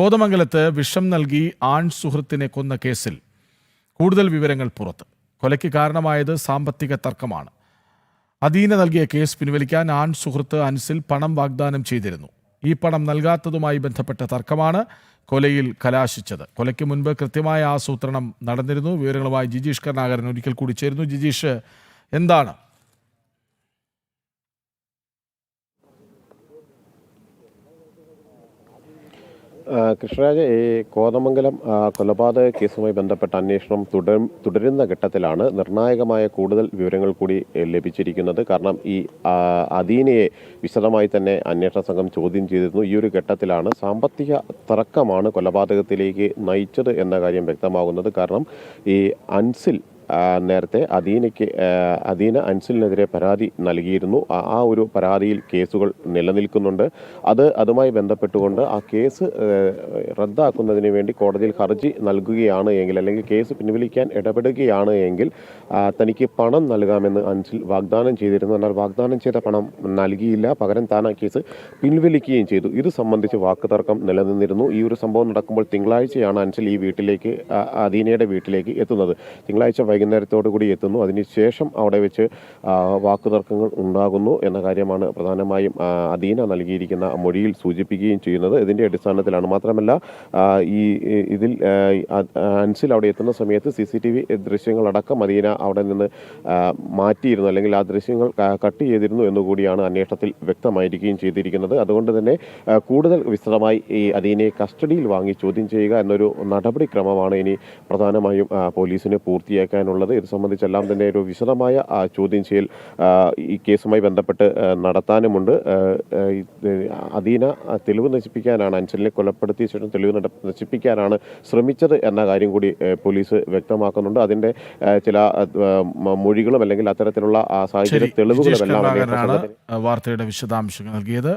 കോതമംഗലത്ത് വിഷം നൽകി ആൺ സുഹൃത്തിനെ കൊന്ന കേസിൽ കൂടുതൽ വിവരങ്ങൾ പുറത്ത്. കൊലയ്ക്ക് കാരണമായത് സാമ്പത്തിക തർക്കമാണ്. അധീന നൽകിയ കേസ് പിൻവലിക്കാൻ ആൺ സുഹൃത്ത് അൻസിൽ പണം വാഗ്ദാനം ചെയ്തിരുന്നു. ഈ പണം നൽകാത്തതുമായി ബന്ധപ്പെട്ട തർക്കമാണ് കൊലയിൽ കലാശിച്ചത്. കൊലയ്ക്ക് മുൻപ് കൃത്യമായ ആസൂത്രണം നടന്നിരുന്നു. വിവരങ്ങളുമായി ജിജീഷ് കരുണാകരൻ ഒരിക്കൽ കൂടി ചേരുന്നു. ജിജീഷ് എന്താണ്? കൃഷ്ണരാജ് ഈ കോതമംഗലം കൊലപാതക കേസുമായി ബന്ധപ്പെട്ട അന്വേഷണം തുടരും തുടരുന്ന ഘട്ടത്തിലാണ് നിർണായകമായ കൂടുതൽ വിവരങ്ങൾ കൂടി ലഭിച്ചിരിക്കുന്നത്. കാരണം ഈ അദീനയെ വിശദമായി തന്നെ അന്വേഷണ സംഘം ചോദ്യം ചെയ്തിരുന്നു. ഈ ഒരു ഘട്ടത്തിലാണ് സാമ്പത്തിക തർക്കമാണ് കൊലപാതകത്തിലേക്ക് നയിച്ചത് എന്ന കാര്യം വ്യക്തമാകുന്നത്. കാരണം ഈ അൻസിൽ നേരത്തെ അദീനയ്ക്ക് അദീന അൻസിലിനെതിരെ പരാതി നൽകിയിരുന്നു. ആ- ഒരു പരാതിയിൽ കേസുകൾ നിലനിൽക്കുന്നുണ്ട്. അത് അതുമായി ബന്ധപ്പെട്ടുകൊണ്ട് ആ കേസ് റദ്ദാക്കുന്നതിന് വേണ്ടി കോടതിയിൽ ഹർജി നൽകുകയാണ് എങ്കിൽ അല്ലെങ്കിൽ കേസ് പിൻവലിക്കാൻ ഇടപെടുകയാണ് എങ്കിൽ തനിക്ക് പണം നൽകാമെന്ന് അൻസിൽ വാഗ്ദാനം ചെയ്തിരുന്നു. എന്നാൽ വാഗ്ദാനം ചെയ്ത പണം നൽകിയില്ല. പകരം താൻ ആ കേസ് പിൻവലിക്കുകയും ചെയ്തു. ഇത് സംബന്ധിച്ച് വാക്കുതർക്കം നിലനിന്നിരുന്നു. ഈ ഒരു സംഭവം നടക്കുമ്പോൾ തിങ്കളാഴ്ചയാണ് അൻസിൽ ഈ വീട്ടിലേക്ക് അദീനയുടെ വീട്ടിലേക്ക് എത്തുന്നത്. തിങ്കളാഴ്ച വൈകുന്നേരത്തോടു കൂടി എത്തുന്നു. അതിനുശേഷം അവിടെ വെച്ച് വാക്കുതർക്കങ്ങൾ ഉണ്ടാകുന്നു എന്ന കാര്യമാണ് പ്രധാനമായും അദീന നൽകിയിരിക്കുന്ന മൊഴിയിൽ സൂചിപ്പിക്കുകയും ചെയ്യുന്നത്. ഇതിന്റെ അടിസ്ഥാനത്തിലാണ് മാത്രമല്ല ഈ ഇതിൽ അൻസിൽ അവിടെ എത്തുന്ന സമയത്ത് സി സി ടി വി ദൃശ്യങ്ങളടക്കം അദീന അവിടെ നിന്ന് മാറ്റിയിരുന്നു. അല്ലെങ്കിൽ ആ ദൃശ്യങ്ങൾ കട്ട് ചെയ്തിരുന്നു എന്നുകൂടിയാണ് അന്വേഷണത്തിൽ വ്യക്തമായിരിക്കുകയും ചെയ്തിരിക്കുന്നത്. അതുകൊണ്ട് തന്നെ കൂടുതൽ വിശദമായി ഈ അദീനയെ കസ്റ്റഡിയിൽ വാങ്ങി ചോദ്യം ചെയ്യുക എന്നൊരു നടപടിക്രമമാണ് ഇനി പ്രധാനമായും പോലീസിന് പോലീസിന് പൂർത്തിയാക്കാനുള്ളത് ഇത് സംബന്ധിച്ചെല്ലാം തന്നെ ഒരു വിശദമായ ചോദ്യം ചെയ്യൽ ഈ കേസുമായി ബന്ധപ്പെട്ട് നടത്താനുമുണ്ട്. അദീന തെളിവ് നശിപ്പിക്കാനാണ് അൻസലിനെ കൊലപ്പെടുത്തിയ ശേഷം തെളിവ് നശിപ്പിക്കാനാണ് ശ്രമിച്ചത് എന്ന കാര്യം കൂടി പോലീസ് വ്യക്തമാക്കുന്നുണ്ട്. അതിന്റെ ചില മൊഴികളും അല്ലെങ്കിൽ അത്തരത്തിലുള്ള സാഹചര്യ തെളിവുകളും എല്ലാം വാർത്തയുടെ വിശദാംശങ്ങൾ നൽകിയത്.